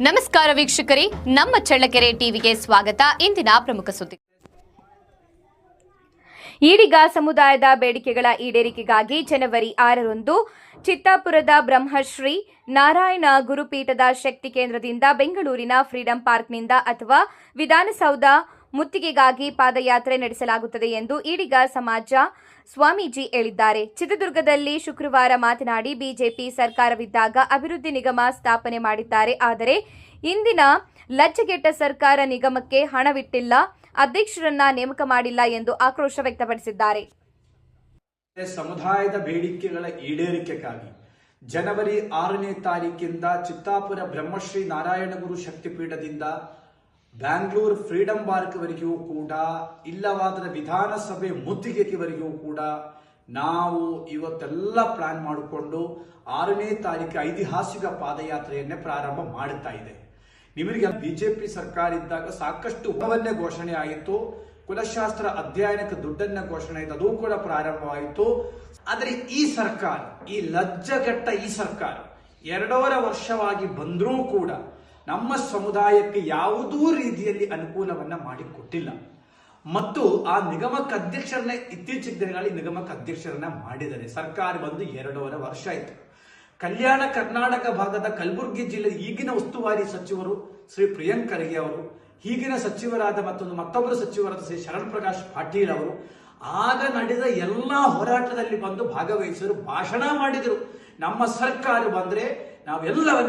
ವೀಕ್ಷಕರೇ, ನಮ್ಮ ಚಳ್ಳಕೆರೆ ಟಿವಿಗೆ ಸ್ವಾಗತ. ಇಂದಿನ ಪ್ರಮುಖ ಸುದ್ದಿ ಈಡಿಗ ಸಮುದಾಯದ ಬೇಡಿಕೆಗಳ ಈಡೇರಿಕೆಗಾಗಿ ಜನವರಿ ಆರರಂದು ಚಿತ್ತಾಪುರದ ಬ್ರಹ್ಮಶ್ರೀ ನಾರಾಯಣ ಗುರುಪೀಠದ ಶಕ್ತಿ ಕೇಂದ್ರದಿಂದ ಬೆಂಗಳೂರಿನ ಫ್ರೀಡಂ ಪಾರ್ಕ್ನಿಂದ ಅಥವಾ ವಿಧಾನಸೌಧ ಮುತ್ತಿಗೆಗಾಗಿ ಪಾದಯಾತ್ರೆ ನಡೆಸಲಾಗುತ್ತದೆ ಎಂದು ಈಡಿಗ ಸಮಾಜ ಸ್ವಾಮೀಜಿ ಹೇಳಿದ್ದಾರೆ. ಚಿತ್ರದುರ್ಗದಲ್ಲಿ ಶುಕ್ರವಾರ ಮಾತನಾಡಿ ಬಿಜೆಪಿ ಸರ್ಕಾರವಿದ್ದಾಗ ಅಭಿವೃದ್ಧಿ ನಿಗಮ ಸ್ಥಾಪನೆ ಮಾಡಿದ್ದಾರೆ. ಆದರೆ ಇಂದಿನ ಲಜ್ಜೆಗೆಟ್ಟ ಸರ್ಕಾರ ನಿಗಮಕ್ಕೆ ಹಣವಿಟ್ಟಿಲ್ಲ ಅಧ್ಯಕ್ಷರನ್ನ ನೇಮಕ ಮಾಡಿಲ್ಲ ಎಂದು ಆಕ್ರೋಶ ವ್ಯಕ್ತಪಡಿಸಿದ್ದಾರೆ. ಸಮುದಾಯದ ಬೇಡಿಕೆಗಳ ಈಡೇರಿಕೆಗಾಗಿ ಜನವರಿ ಆರನೇ ತಾರೀಕಿಂದ ಚಿತ್ತಾಪುರ ಬ್ರಹ್ಮಶ್ರೀ ನಾರಾಯಣಗುರು ಶಕ್ತಿಪೀಠದಿಂದ ಬ್ಯಾಂಗ್ಳೂರ್ ಫ್ರೀಡಂ ಪಾರ್ಕ್ವರೆಗೂ ಕೂಡ ಇಲ್ಲವಾದರೆ ವಿಧಾನಸಭೆ ಮುತ್ತಿಗೆವರೆಗೂ ಕೂಡ ನಾವು ಇವತ್ತೆಲ್ಲ ಪ್ಲಾನ್ ಮಾಡಿಕೊಂಡು ಆರನೇ ತಾರೀಕು ಐತಿಹಾಸಿಕ ಪಾದಯಾತ್ರೆಯನ್ನೇ ಪ್ರಾರಂಭ ಮಾಡುತ್ತಾ ಇದೆ. ನಿಮಗೆ ಬಿಜೆಪಿ ಸರ್ಕಾರ ಇದ್ದಾಗ ಸಾಕಷ್ಟು ಉಪವನ್ನೇ ಘೋಷಣೆ ಆಯಿತು ಕುಲಶಾಸ್ತ್ರ ಅಧ್ಯಯನಕ್ಕೆ ದುಡ್ಡನ್ನ ಘೋಷಣೆ ಆಯಿತು ಅದು ಕೂಡ ಪ್ರಾರಂಭವಾಯಿತು. ಆದರೆ ಈ ಸರ್ಕಾರ, ಈ ಲಜ್ಜಗಟ್ಟ ಈ ಸರ್ಕಾರ, ಎರಡೂವರೆ ವರ್ಷವಾಗಿ ಬಂದರೂ ಕೂಡ ನಮ್ಮ ಸಮುದಾಯಕ್ಕೆ ಯಾವುದೂ ರೀತಿಯಲ್ಲಿ ಅನುಕೂಲವನ್ನ ಮಾಡಿಕೊಟ್ಟಿಲ್ಲ. ಮತ್ತು ಆ ನಿಗಮಕ್ಕೆ ಅಧ್ಯಕ್ಷರನ್ನ ಇತ್ತೀಚಿನ ದಿನಗಳಲ್ಲಿ ನಿಗಮಕ್ಕೆ ಅಧ್ಯಕ್ಷರನ್ನ ಮಾಡಿದ್ದಾರೆ. ಸರ್ಕಾರ ಬಂದು ಎರಡೂವರೆ ವರ್ಷ ಆಯಿತು. ಕಲ್ಯಾಣ ಕರ್ನಾಟಕ ಭಾಗದ ಕಲಬುರಗಿ ಜಿಲ್ಲೆ ಈಗಿನ ಉಸ್ತುವಾರಿ ಸಚಿವರು ಶ್ರೀ ಪ್ರಿಯಾಂಕ್ ಖರ್ಗೆ ಅವರು, ಈಗಿನ ಸಚಿವರಾದ ಮತ್ತೊಂದು ಮತ್ತೊಬ್ಬರು ಸಚಿವರಾದ ಶ್ರೀ ಶರಣ್ ಪ್ರಕಾಶ್ ಪಾಟೀಲ್ ಅವರು, ಆಗ ನಡೆದ ಎಲ್ಲಾ ಹೋರಾಟದಲ್ಲಿ ಬಂದು ಭಾಗವಹಿಸಿದರು ಭಾಷಣ ಮಾಡಿದರು. ನಮ್ಮ ಸರ್ಕಾರ ಬಂದ್ರೆ ನಾವೆಲ್ಲವನ್ನೇ